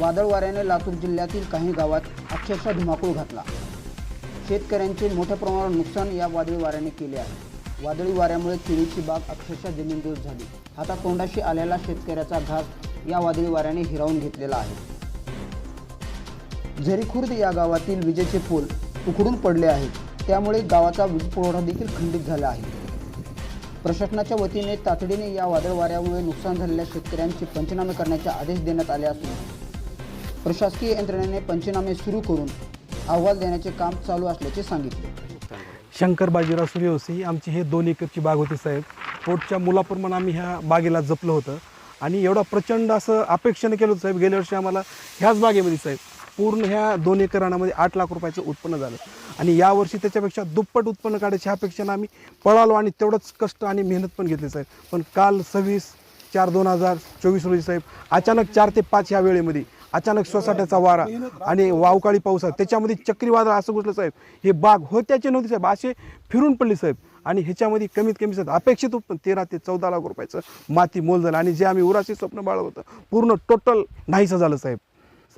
वादळ वाऱ्याने लातूर जिल्ह्यातील काही गावात अक्षरशः धुमाकूळ घातला. शेतकऱ्यांचे मोठ्या प्रमाणावर नुकसान या वादळी वाऱ्याने केले आहे. वादळी वाऱ्यामुळे केळीची बाग अक्षरशः जमीनदोज झाली. आता तोंडाशी आलेला शेतकऱ्याचा घास या वादळी वाऱ्याने हिरावून घेतलेला आहे. झरीखुर्द या गावातील विजेचे पोल उखडून पडले आहेत. त्यामुळे गावाचा वीज पुरवठा देखील खंडित झाला आहे. प्रशासनाच्या वतीने तातडीने या वादळ वाऱ्यामुळे नुकसान झालेल्या शेतकऱ्यांचे पंचनामे करण्याचे आदेश देण्यात आले असून प्रशासकीय यंत्रणेने पंचनामे सुरू करून अहवाल देण्याचे काम चालू असल्याचे सांगितले. शंकर बाजीराव सूर्यवंशी आमची हे दोन एकरची बाग होती साहेब. पोटच्या मुलाप्रमाणे आम्ही ह्या बागेला जपलं होतं. आणि एवढा प्रचंड असं अपेक्षेनं केलं होतं साहेब. गेल्या वर्षी आम्हाला ह्याच बागेमध्ये साहेब पूर्ण ह्या दोन एकर रानामध्ये आठ लाख रुपयाचं उत्पन्न झालं. आणि यावर्षी त्याच्यापेक्षा दुप्पट उत्पन्न काढायच्या अपेक्षेनं आम्ही पळालो आणि तेवढंच कष्ट आणि मेहनत पण घेतली साहेब. पण काल सव्वीस चार दोन हजार चोवीस रोजी साहेब अचानक चार ते पाच ह्या वेळेमध्ये अचानक सोसाट्याचा वारा आणि वावकाळी पाऊस त्याच्यामध्ये चक्रीवादळ असं घुसलं साहेब. हे बाग होत्याचे नव्हते साहेब. असे फिरून पडले साहेब. आणि ह्याच्यामध्ये कमीत कमी साहेब अपेक्षित उत्पन्न तेरा ते चौदा लाख रुपयाचं माती मोल झालं. आणि जे आम्ही उराचे स्वप्न बाळगलं होतं पूर्ण टोटल नाहीसं झालं साहेब.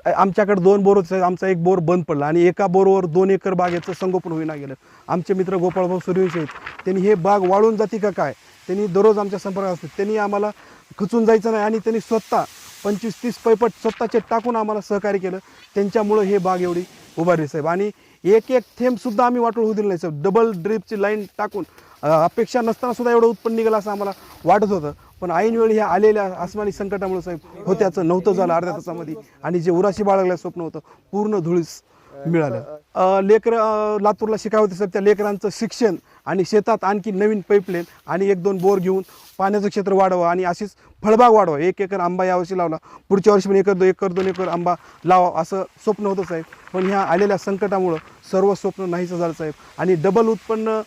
आमच्याकडे दोन बोर होते साहेब. आमचा एक बोर बंद पडला आणि एका बोरवर दोन एकर बागेचं संगोपन होईना गेलं. आमचे मित्र गोपाळभाऊ सूर्यवंशी आहेत. त्यांनी हे बाग वाळून जाते का काय? त्यांनी दररोज आमच्या संपर्कात असतात. त्यांनी आम्हाला खचून जायचं नाही आणि त्यांनी स्वतः पंचवीस तीस पैपट स्वतःचे टाकून आम्हाला सहकार्य केलं. त्यांच्यामुळं हे बाग एवढी उभारली साहेब. आणि एक एक थेंबसुद्धा आम्ही वाटोळ होऊ दिलं नाही साहेब. डबल ड्रिपची लाईन टाकून अपेक्षा नसताना सुद्धा एवढं उत्पन्न निघालं असं आम्हाला वाटत होतं. पण ऐनवेळी ह्या आलेल्या आसमानी संकटामुळे साहेब होत्याचं नव्हतं झालं अर्ध्या तासामध्ये. आणि जे उराशी बाळगलं स्वप्न होतं पूर्ण धुळीस मिळालं. लेकर लातूरला शिकाय साहेब त्या लेकरांचं शिक्षण आणि शेतात आणखी नवीन पाईपलाईन आणि एक दोन बोर घेऊन पाण्याचं क्षेत्र वाढवावं आणि अशीच फळबाग वाढवा. एक एकर आंबा यावर्षी लावला. पुढच्या वर्षी पण एकर दोन एकर दोन एकर आंबा लावा असं स्वप्न होतं साहेब. पण ह्या आलेल्या संकटामुळं सर्व स्वप्न नाहीचं झालं साहेब. आणि डबल उत्पन्न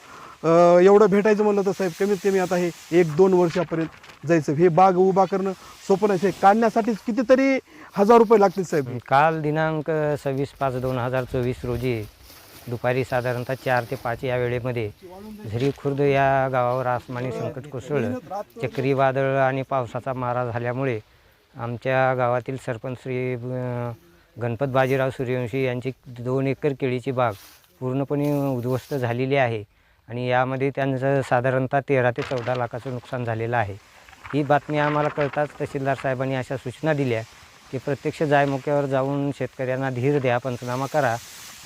एवढं भेटायचं म्हणलं तर साहेब कमीत कमी आता हे एक दोन वर्षापर्यंत जायचं. हे बाग उभा करणं सोपं नाही. साहेब काढण्यासाठीच कितीतरी हजार रुपये लागतील साहेब. काल दिनांक सव्वीस पाच दोन हजार चोवीस रोजी दुपारी साधारणतः चार ते पाच या वेळेमध्ये झरी खुर्द या गावावर आसमानी संकट कोसळलं. चक्रीवादळ आणि पावसाचा मारा झाल्यामुळे आमच्या गावातील सरपंच श्री गणपत बाजीराव सूर्यवंशी यांची दोन एकर केळीची बाग पूर्णपणे उद्ध्वस्त झालेली आहे. आणि यामध्ये त्यांचं साधारणतः तेरा ते चौदा लाखाचं नुकसान झालेलं आहे. ही बातमी आम्हाला कळताच तहसीलदार साहेबांनी अशा सूचना दिल्या की प्रत्यक्ष जायमुख्यावर जाऊन शेतकऱ्यांना धीर द्या पंचनामा करा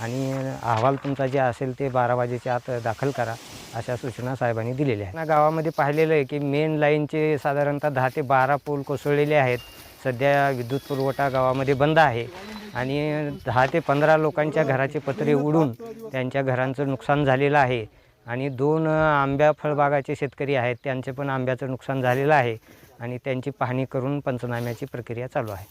आणि अहवाल तुमचा जे असेल ते बारा वाजेच्या आत दाखल करा अशा सूचना साहेबांनी दिलेल्या आहेत. गावामध्ये पाहिलेलं आहे की मेन लाईनचे साधारणतः दहा ते बारा पूल कोसळलेले आहेत. सध्या विद्युत पुरवठा गावामध्ये बंद आहे आणि दहा ते पंधरा लोकांच्या घराचे पत्रे उडून त्यांच्या घरांचं नुकसान झालेलं आहे. आणि दोन आंब्या फळबागाचे शेतकरी आहेत त्यांचे पण आंब्याचं नुकसान झालेलं आहे आणि त्यांची पाहणी करून पंचनाम्याची प्रक्रिया चालू आहे.